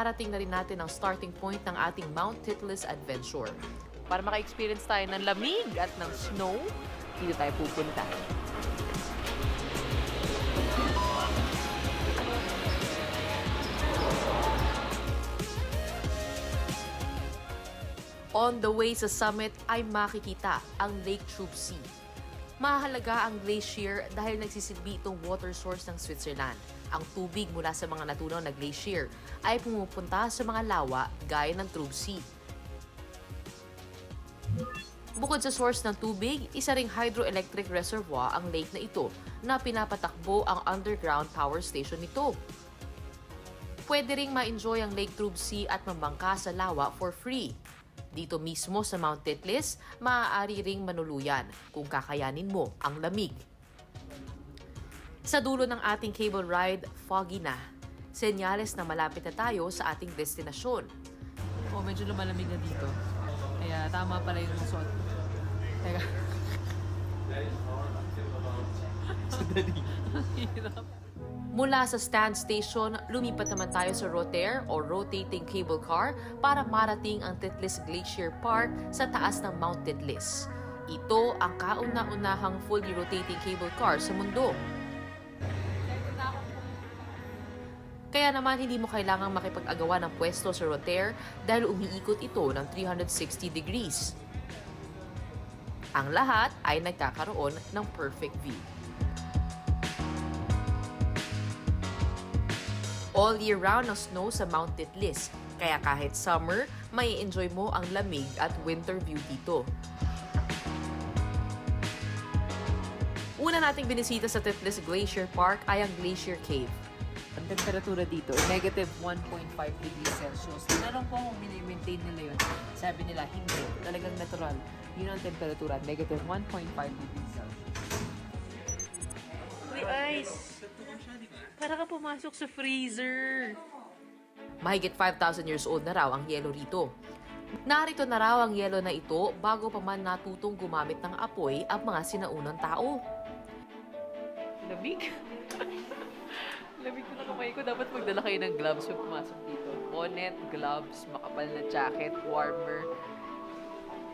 narating na rin natin ang starting point ng ating Mount Titlis Adventure. Para maka-experience tayo ng lamig at ng snow, dito tayo pupunta. On the way sa summit ay makikita ang Lake Troopsy. Mahalaga ang glacier dahil nagsisilbi itong water source ng Switzerland. Ang tubig mula sa mga natunaw na glacier ay pumupunta sa mga lawa gaya ng Troopsy. Bukod sa source ng tubig, isa ring hydroelectric reservoir ang lake na ito na pinapatakbo ang underground power station nito. Pwede ring ma-enjoy ang Lake Troopsy at mambangka sa lawa for free. Dito mismo sa Mount Titlis, maaari ring manuluyan kung kakayanin mo ang lamig. Sa dulo ng ating cable ride, foggy na. Senyales na malapit na tayo sa ating destinasyon. Oh, medyo lumalamig na dito. Kaya tama pala yung suot. Teka. Hirap. Mula sa stand station, lumipat naman tayo sa Rotair o rotating cable car para marating ang Titlis Glacier Park sa taas ng Mount Titlis. Ito ang kauna-unahang fully rotating cable car sa mundo. Kaya naman hindi mo kailangang makipag-agawa ng pwesto sa Rotair dahil umiikot ito ng 360 degrees. Ang lahat ay nagkakaroon ng perfect view. All year round ang snow sa Mount Titlis, kaya kahit summer, may enjoy mo ang lamig at winter view dito. Una nating binisita sa Titlis Glacier Park ay ang Glacier Cave. Ang temperatura dito, negative 1.5 degrees Celsius. Tinanong ko kung mini-maintain nila yun. Sabi nila, hindi. Talagang natural. Yun ang temperatura, negative 1.5 degrees Celsius. Uy, ice! Para ka pumasok sa freezer. Mahigit 5,000 years old na raw ang yelo rito. Narito na raw ang yelo na ito bago pa man natutong gumamit ng apoy ang mga sinaunang tao. Lamig. Lamig ko na kamay ko. Dapat magdala kayo ng gloves pag pumasok dito. Bonnet, gloves, makapal na jacket, warmer,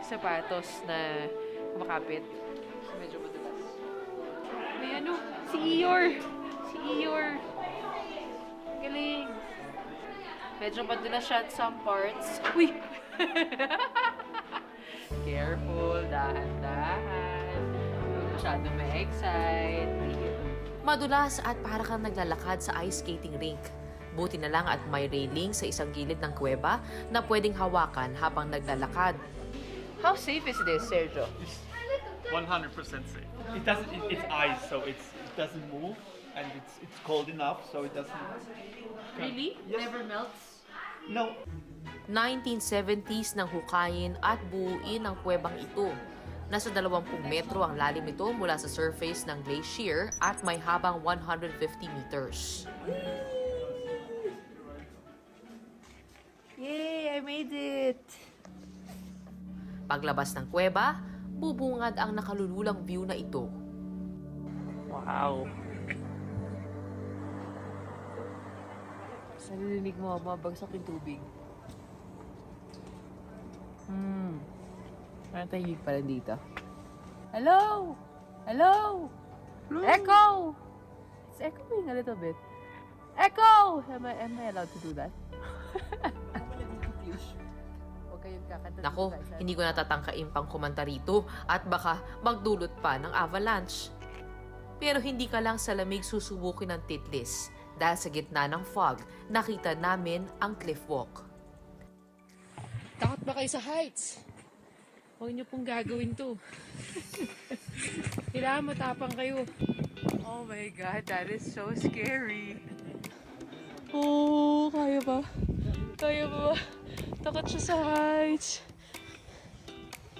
sapatos na makapit. Medyo madulas. May ano, si Eeyore. Eeyore. Galing. Medyo madulas siya at some parts. Uy! Careful, dahan-dahan. Huwag masyado ma-excite. Madulas at para kang naglalakad sa ice skating rink. Buti na lang at may railing sa isang gilid ng kuweba na pwedeng hawakan habang naglalakad. How safe is this, Sergio? 100% safe. It doesn't. It, it's ice, so it's it doesn't move, and it's it's cold enough, so it doesn't. Really? Yes. Never melts? No. 1970s nang hukayin at buuin ang kuwebang ito. Nasa 20 metro ang lalim nito mula sa surface ng glacier at may habang 150 meters. Yay! I made it! Paglabas ng kuweba, bubungad ang nakalululang view na ito. Wow! Sa narinig mo, mabagsak yung tubig. Hmm. Parang tahimik pala dito. Hello! Hello! Echo! It's echoing a little bit. Echo! Am I, am I allowed to do that? Huwag kayong kakanta. Nako, hindi ko natatangkain pang kumanta rito at baka magdulot pa ng avalanche. Pero hindi ka lang sa lamig susubukin ng titlis dahil sa gitna ng fog, nakita namin ang cliff walk. Takot ba kayo sa heights? Huwag niyo pong gagawin to. Kailangan matapang kayo. Oh my God, that is so scary. Oh, kaya ba? Kaya ba? Takot siya sa heights.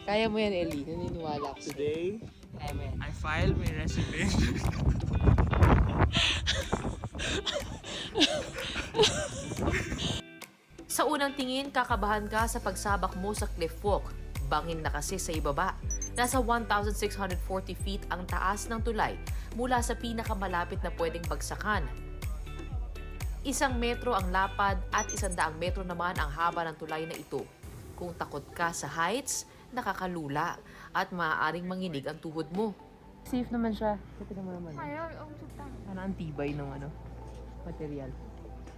Kaya mo yan, Ellie. Naniniwala sa'yo. Today, Kaya mo yan. I filed my resignation. Sa unang tingin, kakabahan ka sa pagsabak mo sa cliff walk. Bangin na kasi sa ibaba. Nasa 1,640 feet ang taas ng tulay mula sa pinakamalapit na pwedeng bagsakan. Isang metro ang lapad at isandaang metro naman ang haba ng tulay na ito. Kung takot ka sa heights, nakakalula at maaaring manginig ang tuhod mo. Safe naman siya. Tignan mo naman. Ayaw, ang tutang. Ano ang tibay ng ano, material.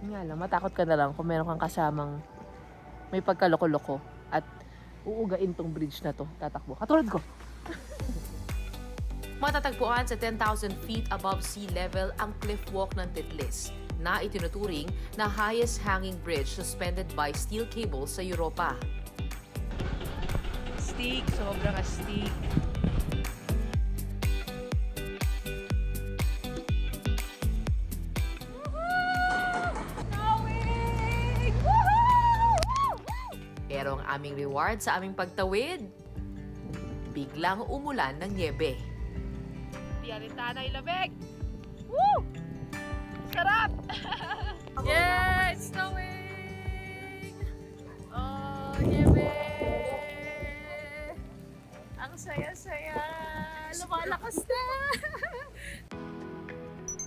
Yun nga lang, matakot ka na lang kung meron kang kasamang may pagkaloko-loko at uugain tong bridge na to. Tatakbo. Katulad ko. Matatagpuan sa 10,000 feet above sea level ang cliff walk ng Titlis na itinuturing na highest hanging bridge suspended by steel cables sa Europa. Stick. Sobrang astig. Aming reward sa aming pagtawid, biglang umulan ng niebe. Diyan tanay lamig. Woo! Sarap! yeah! It's snowing! Oh, yebe! Ang saya-saya! Lumalakas na!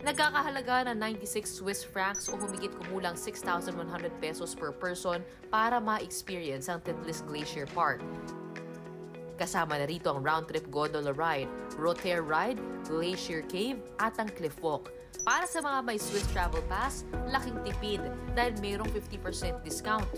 Nagkakahalaga ng 96 Swiss francs o humigit kumulang 6,100 pesos per person para ma-experience ang Titlis Glacier Park. Kasama na rito ang round-trip gondola ride, Rotair ride, Glacier Cave at ang Cliff Walk. Para sa mga may Swiss Travel Pass, laking tipid dahil mayroong 50% discount.